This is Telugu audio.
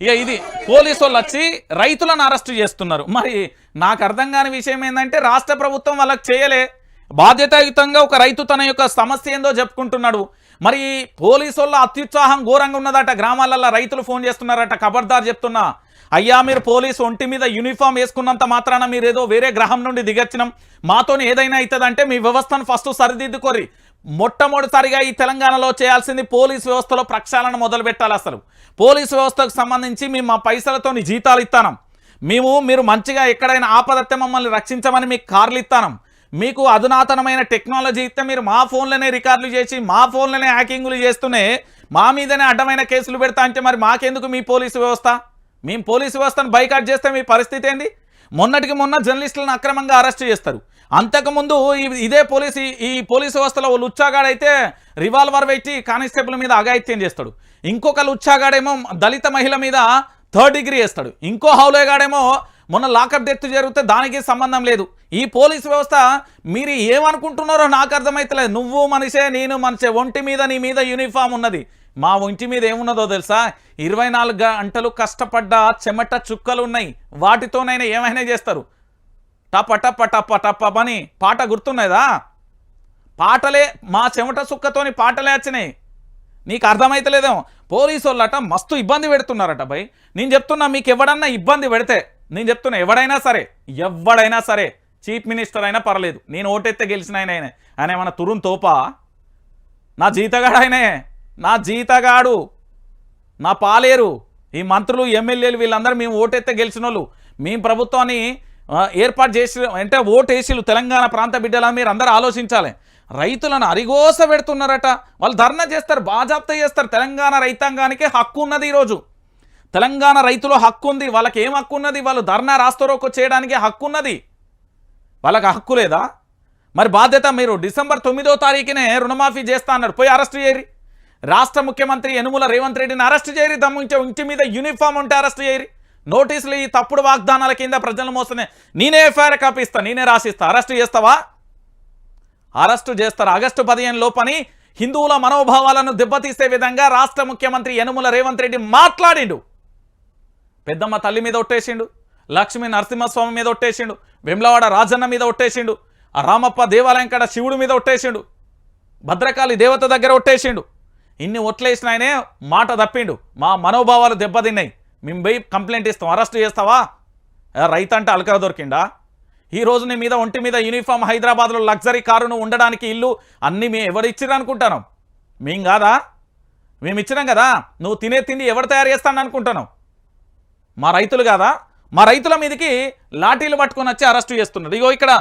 ఇక ఇది పోలీసు వాళ్ళు వచ్చి రైతులను అరెస్ట్ చేస్తున్నారు. మరి నాకు అర్థం కాని విషయం ఏంటంటే రాష్ట్ర ప్రభుత్వం వాళ్ళకి చేయలే. బాధ్యతాయుతంగా ఒక రైతు తన యొక్క సమస్య ఏందో చెప్పుకుంటున్నాడు. మరి పోలీసు వాళ్ళ అత్యుత్సాహం ఘోరంగా ఉన్నదట. గ్రామాలలో రైతులు ఫోన్ చేస్తున్నారట. ఖబర్దార్ చెప్తున్నా. అయ్యా మీరు పోలీసు ఒంటి మీద యూనిఫామ్ వేసుకున్నంత మాత్రాన మీరు ఏదో వేరే గ్రహం నుండి దిగచ్చినాం. మాతోని ఏదైనా అవుతుందంటే మీ వ్యవస్థను ఫస్ట్ సరిదిద్దుకోరి మొట్టమొదటిసారిగా ఈ తెలంగాణలో చేయాల్సింది పోలీస్ వ్యవస్థలో ప్రక్షాళన మొదలు పెట్టాలి అసలు. పోలీసు వ్యవస్థకు సంబంధించి మేము మా పైసలతోని జీతాలు ఇస్తాం మేము మీరు మంచిగా ఎక్కడైనా ఆపదత్తే మమ్మల్ని రక్షించమని మీకు కార్లు ఇస్తాం మీకు అధునాతనమైన టెక్నాలజీ ఇస్తే మీరు మా ఫోన్లనే రికార్డులు చేసి మా ఫోన్లనే హ్యాకింగ్లు చేస్తూనే మా మీదనే అడ్డమైన కేసులు పెడతా అంటే మరి మాకెందుకు మీ పోలీసు వ్యవస్థ? మేము పోలీసు వ్యవస్థను బైకాట్ చేస్తే మీ పరిస్థితి ఏంది? మొన్నటికి మొన్న జర్నలిస్టులను అక్రమంగా అరెస్ట్ చేస్తారు. అంతకుముందు ఇదే పోలీసు ఈ- పోలీసు వ్యవస్థలో లుచ్చాగాడైతే రివాల్వర్ పెట్టి కానిస్టేబుల్ మీద అఘాయిత్యం చేస్తాడు. ఇంకొక లుచ్చాగాడేమో దళిత మహిళ మీద థర్డ్ డిగ్రీ వేస్తాడు. ఇంకో హౌలేగాడేమో మొన్న లాకప్ డెత్ జరిగితే దానికి సంబంధం లేదు. ఈ పోలీసు వ్యవస్థ మీరు ఏమనుకుంటున్నారో నాకు అర్థమైతలేదు. నువ్వు మనిషే నేను మనిషే. ఒంటి మీద నీ మీద యూనిఫామ్ ఉన్నది. మా ఒంటి మీద ఏమున్నదో తెలుసా? ఇరవై నాలుగు గంటలు కష్టపడ్డ చెమట చుక్కలు ఉన్నాయి వాటితోనైనా ఏమైనా చేస్తారు? టప టప టప టప పాట గుర్తున్నదా? పాటలే మా చెమట సుక్కతోని పాటలే వచ్చినాయి. నీకు అర్థమైతలేదేమో. పోలీసు వాళ్ళట మస్తు ఇబ్బంది పెడుతున్నారట భయ్ నేను చెప్తున్నా మీకు ఎవడన్నా ఇబ్బంది పెడితే నేను చెప్తున్నా ఎవడైనా సరే ఎవడైనా సరే చీఫ్ మినిస్టర్ అయినా పర్లేదు. నేను ఓటెత్తే గెలిచిన ఆయన ఆయన ఆయన ఏమన్నా తురుం తోపా? నా జీతగాడు ఆయనే నా జీతగాడు? నా పాలేరు? ఈ మంత్రులు ఎమ్మెల్యేలు వీళ్ళందరూ మేము ఓటెత్తే గెలిచిన వాళ్ళు మేము ప్రభుత్వాన్ని ఏర్పాటు చేసి అంటే ఓటేసీలు తెలంగాణ ప్రాంత బిడ్డలని మీరు అందరూ ఆలోచించాలి. రైతులను అరిగోస పెడుతున్నారట. వాళ్ళు ధర్నా చేస్తారు బాజాప్త చేస్తారు. తెలంగాణ రైతాంగానికి హక్కు ఉన్నది ఈరోజు. తెలంగాణ రైతులో హక్కు ఉంది వాళ్ళకి ఏం హక్కు ఉన్నది? వాళ్ళు ధర్నా రాస్తారోకు చేయడానికి హక్కు ఉన్నది. వాళ్ళకి హక్కు లేదా? మరి బాధ్యత మీరు డిసెంబర్ తొమ్మిదో తారీఖునే రుణమాఫీ చేస్తా అన్నారు పోయి అరెస్ట్ చేయరి రాష్ట్ర ముఖ్యమంత్రి యనుమల రేవంత్ రెడ్డిని అరెస్ట్ చేయరి దమ్ము ఇంటి మీద యూనిఫామ్ ఉంటే అరెస్ట్ చేయరి నోటీసులు ఈ తప్పుడు వాగ్దానాల కింద ప్రజలను మోసనే నేనే ఎఫ్ఐఆర్ కాపీ ఇస్తా నేనే రాసిస్తా. అరెస్టు చేస్తావా? అరెస్టు చేస్తారు? ఆగస్టు పదిహేను లోపని హిందువుల మనోభావాలను దెబ్బతీసే విధంగా రాష్ట్ర ముఖ్యమంత్రి యనుమల రేవంత్ రెడ్డి మాట్లాడిండు. పెద్దమ్మ తల్లి మీద ఒట్టేసిండు లక్ష్మీ నరసింహస్వామి మీద ఒట్టేసిండు వెమ్లవాడ రాజన్న మీద ఒట్టేసిండు ఆ రామప్ప దేవాలయం కాడ శివుడి మీద ఒట్టేసిండు భద్రకాళి దేవత దగ్గర ఒట్టేసిండు. ఇన్ని ఒట్లేసిన ఆయనే మాట తప్పిండు. మా మనోభావాలు దెబ్బతిన్నాయి. మేము పోయి కంప్లైంట్ ఇస్తాం. అరెస్ట్ చేస్తావా? రైతు అంటే అలకర దొరికిండా? ఈ రోజు నీ మీద ఒంటి మీద యూనిఫామ్ హైదరాబాద్లో లగ్జరీ కారును ఉండడానికి ఇల్లు అన్నీ మేము ఎవరు ఇచ్చిర్రు అనుకుంటాను మేం కాదా? మేము ఇచ్చినాం కదా? నువ్వు తినే తిండి ఎవరు తయారు చేస్తాను అనుకుంటాను మా రైతులు కాదా? మా రైతుల మీదకి లాఠీలు పట్టుకొని వచ్చి అరెస్టు చేస్తున్నారు. ఇగో ఇక్కడ